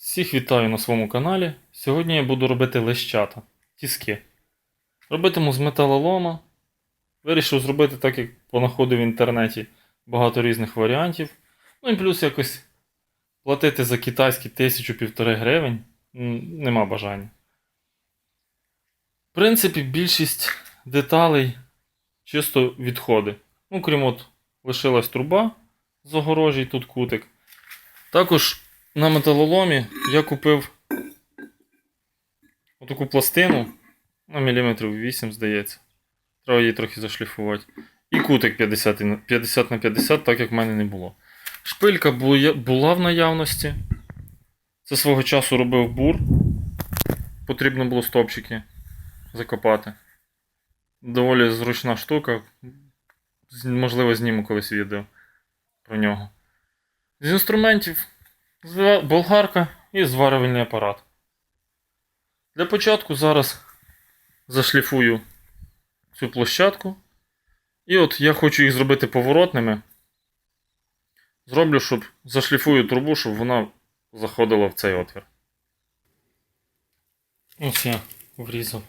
Всіх вітаю на своєму каналі. Сьогодні я буду робити лещата, тіски. Робитиму з металолома. Вирішив зробити так, як понаходив в інтернеті багато різних варіантів. Ну і плюс якось платити за китайські тисячу півтори гривень. Нема бажання. В принципі, більшість деталей чисто відходи. Ну, крім от, лишилась труба з огорожі, тут кутик. Також на металоломі я купив отаку пластину на міліметрів 8, здається. Треба її трохи зашліфувати. І кутик 50 на 50 на 50, так як в мене не було. Шпилька була в наявності. Це свого часу робив бур. Потрібно було стопчики закопати. Доволі зручна штука. Можливо, зніму колись відео про нього. З інструментів болгарка і зварювальний апарат. Для початку зараз зашліфую цю площадку. І от я хочу їх зробити поворотними. Зроблю, щоб зашліфую трубу, щоб вона заходила в цей отвір. Ось я врізав.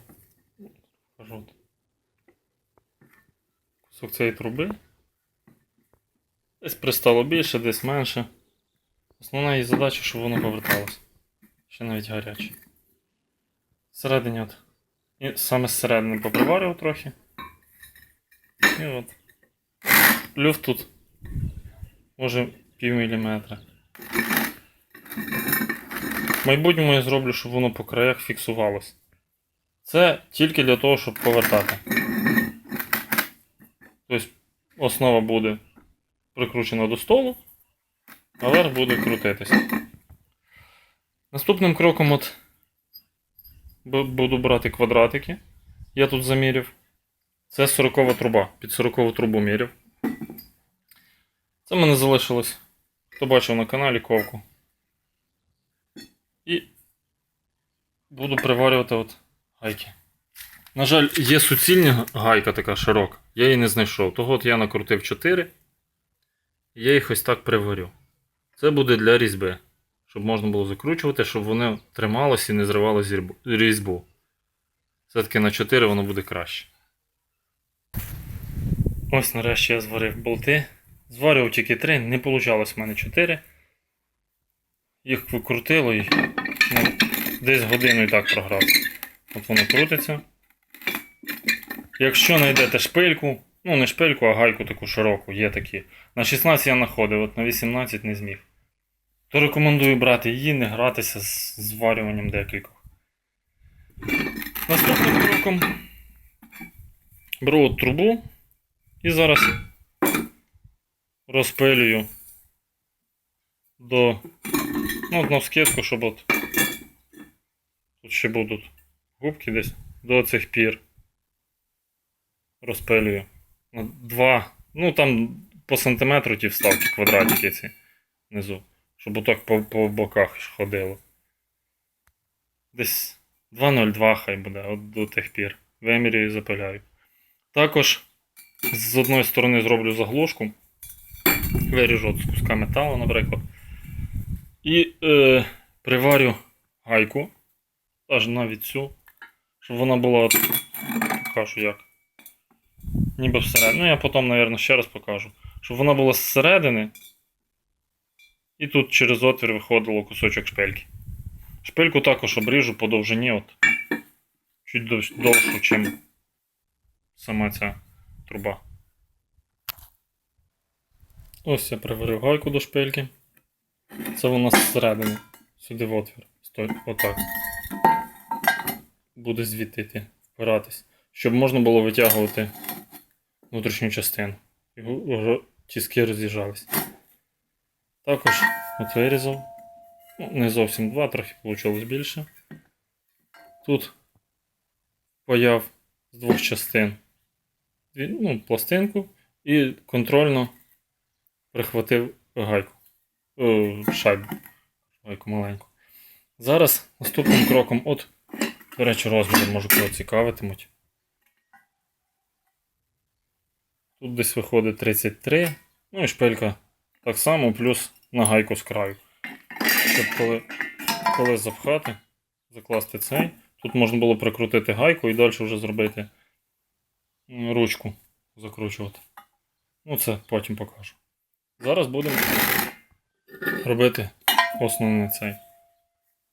Кусок цієї труби. Десь пристало більше, десь менше. Основна її задача, щоб воно поверталось. Ще навіть гаряче. Всередині от. І саме зсередини поприварив трохи. І от. Люфт тут. Може пів міліметра. В майбутньому я зроблю, щоб воно по краях фіксувалось. Це тільки для того, щоб повертати. Тобто основа буде прикручена до столу, а буде крутитися. Наступним кроком от буду брати квадратики. Я тут заміряв. Це 40 труба. Під 40 трубу міряв. Це в мене залишилось. Хто бачив на каналі ковку. І буду приварювати от гайки. На жаль, є суцільна гайка така широка. Я її не знайшов. Того от я накрутив 4. І я їх ось так приварю. Це буде для різьби. Щоб можна було закручувати, щоб вони трималися і не зривали зірбу- різьбу. Все-таки на 4 воно буде краще. Ось нарешті я зварив болти. Зварював тільки 3, не вийшло в мене 4. Їх викрутило і ну, десь годину і так програв. От воно крутиться. Якщо знайдете шпильку, ну не шпильку, а гайку таку широку, є такі. На 16 я знаходив, от на 18 не зміг. То рекомендую брати її, не гратися з зварюванням декількох. Наступним кроком беру трубу і зараз розпилюю до ну, одну скидку, щоб от тут ще будуть губки десь до цих пір. Розпилюю. На два, ну там по сантиметру ті вставки, квадратики ці внизу. Щоб отак по, по боках ходило. Десь 2,02 хай буде от до тих пір. Вимірюю і запиляю. Також з одної сторони зроблю заглушку. Виріжу от з куска металу, наприклад. І е, приварю гайку. Аж навіть цю. Щоб вона була покажу як. Ніби всередині. Ну я потім, мабуть, ще раз покажу. Щоб вона була зсередини. І тут через отвір виходило кусочок шпильки. Шпильку також обріжу по довжині, от. Чуть дов- довшу, чим сама ця труба. Ось я приварив гайку до шпильки. Це вона зсередини. Сюди в отвір. Стой, отак. Буде звідти йти, впиратись. Щоб можна було витягувати внутрішню частину. Гу- тіски роз'їжджались. Також от вирізав. Ну, не зовсім два, трохи вийшло більше. Тут паяв з двох частин ну, пластинку і контрольно прихватив гайку. О, шайбу. Гайку маленьку. Зараз наступним кроком, от, до речі, розмір може кого цікавитимуть. Тут десь виходить 33. Ну і шпилька так само, плюс на гайку з краю. Щоб коли коли запхати, закласти цей. Тут можна було прикрутити гайку і далі вже зробити ручку закручувати. Ну, це потім покажу. Зараз будемо робити основний цей.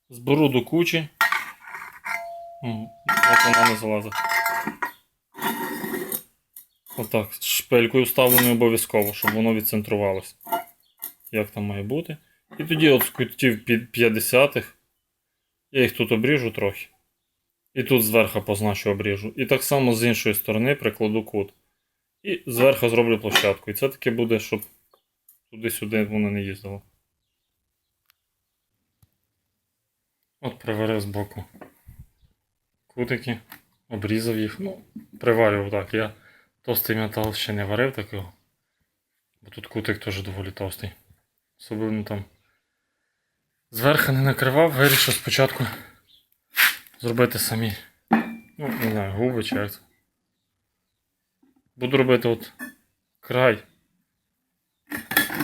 Зберу до кучі. От вона не залазить. Отак, шпилькою ставлю не обов'язково, щоб воно відцентрувалося. Як там має бути. І тоді от з кутів 50-х я їх тут обріжу трохи. І тут зверху позначу обріжу. І так само з іншої сторони прикладу кут. І зверху зроблю площадку. І це таке буде, щоб туди-сюди воно не їздило. От приварив збоку кутики, обрізав їх. Ну, приварював так. Я товстий метал ще не варив такого. Бо тут кутик теж доволі товстий. Особливо там. Зверху не накривав, вирішив спочатку зробити самі. Ну, не знаю, губи чи як. Буду робити от край.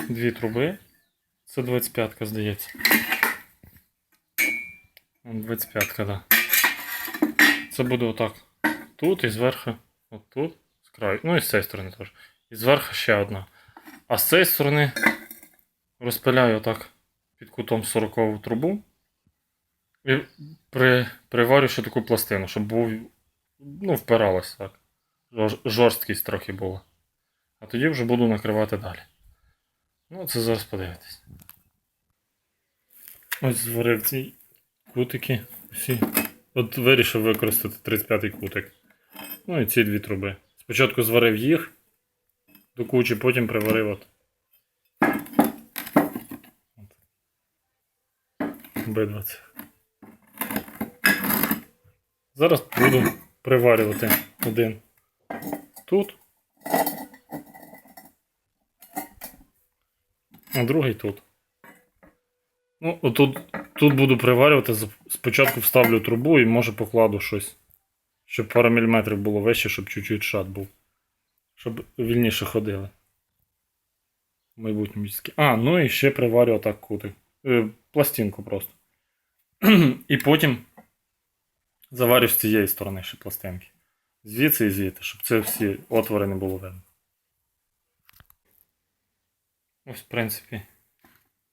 Дві труби. Це 25-ка, здається. 25-ка, да. Це буде отак. Тут і зверху. От тут, з краю. Ну і з цієї сторони теж. І зверху ще одна. А з цієї сторони розпиляю отак під кутом 40 трубу. І при, приварю ще таку пластину, щоб був. Ну, впиралось так. Жорсткість трохи була. А тоді вже буду накривати далі. Ну, це зараз подивитись. Ось зварив ці кутики. Всі. От вирішив використати 35-й кутик. Ну і ці дві труби. Спочатку зварив їх до кучі, потім приварив. От. Обидва цих. Зараз буду приварювати один тут, а другий тут. Ну, отут, тут буду приварювати, спочатку вставлю трубу і може покладу щось. Щоб пару міліметрів було вище, щоб чуть-чуть шат був. Щоб вільніше ходили. В майбутньому. А, ну і ще приварю отак кутик. Е, пластинку просто. і потім заварю з цієї сторони ще пластинки. Звідси і звідти, щоб це всі отвори не було видно. Ось, в принципі,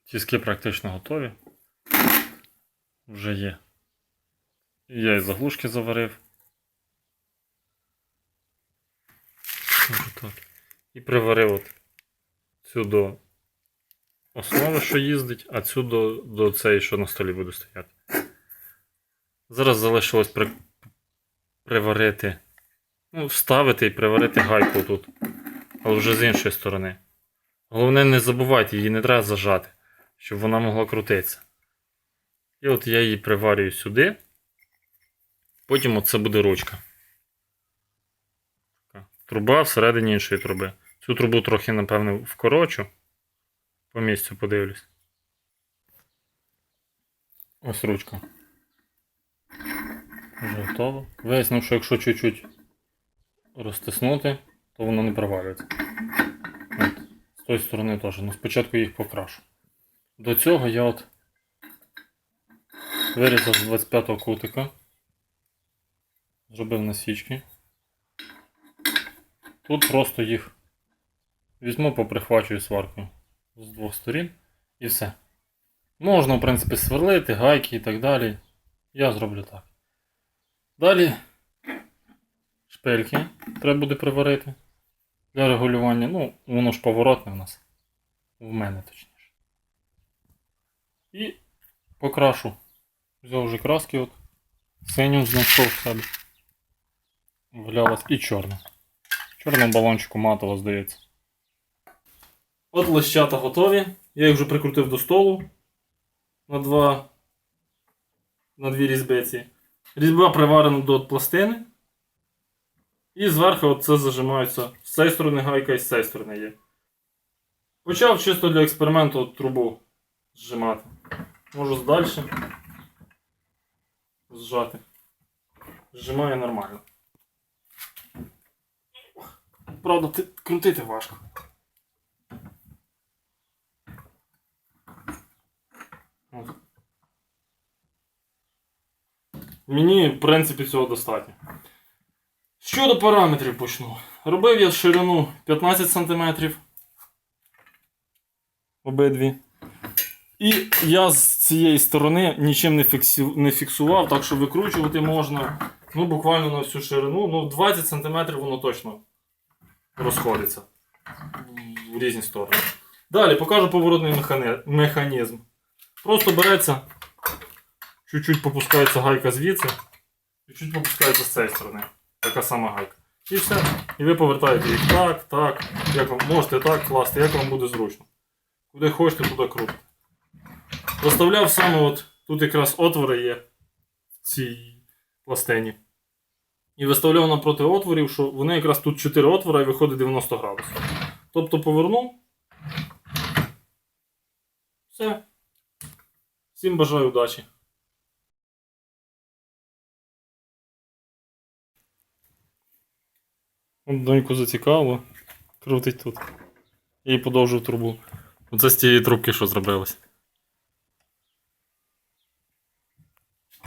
тіски практично готові. Вже є. Я і заглушки заварив. І приварив от цю до основи, що їздить, а цю до, до цієї, що на столі буде стояти. Зараз залишилось при, приварити. Ну, вставити і приварити гайку тут. Але вже з іншої сторони. Головне, не забувайте, її не треба зажати, щоб вона могла крутитися. І от я її приварюю сюди. Потім оце буде ручка. Труба всередині іншої труби. Цю трубу трохи, напевне, вкорочу. По місцю подивлюсь. Ось ручка. Вже готово. Вияснив, що якщо чуть-чуть розтиснути, то воно не провалюється. От. З тої сторони теж. Ну, спочатку їх покрашу. До цього я от вирізав з 25-го кутика. Зробив насічки. Тут просто їх візьму, поприхвачую сваркою з двох сторін і все. Можна, в принципі, сверлити, гайки і так далі. Я зроблю так. Далі шпильки треба буде приварити для регулювання. Ну, воно ж поворотне в нас. В мене точніше. І покрашу. Взяв вже краски от. Синю знайшов в себе. І чорна. Чорному балончику матово, здається. От лищата готові. Я їх вже прикрутив до столу на два. На дві різьбиці. Різьба приварена до пластини. І зверху от це зажимається. З цієї сторони гайка і з цієї сторони є. Почав чисто для експерименту трубу зжимати. Можу здальше зжати. Зжимає нормально. Правда, крутити важко. Мені, в принципі, цього достатньо. Щодо параметрів почну. Робив я ширину 15 см. Обидві. І я з цієї сторони нічим не, фіксу... не фіксував, так що викручувати можна ну, буквально на всю ширину. Ну, 20 см воно точно розходиться в різні сторони. Далі покажу поворотний механізм. Просто береться, чуть-чуть попускається гайка звідси, чуть-чуть попускається з цієї сторони. Така сама гайка. І все. І ви повертаєте їх так, так. Як вам можете так класти, як вам буде зручно. Куди хочете, туди крутите. Розставляв саме от тут якраз отвори є в цій пластині. І виставляв напроти отворів, що вони якраз тут 4 отвора і виходить 90 градусів. Тобто повернув. Все. Всім бажаю удачі. Доньку зацікавило. Крутить тут. І подовжив трубу. Оце з тієї трубки, що зробилось.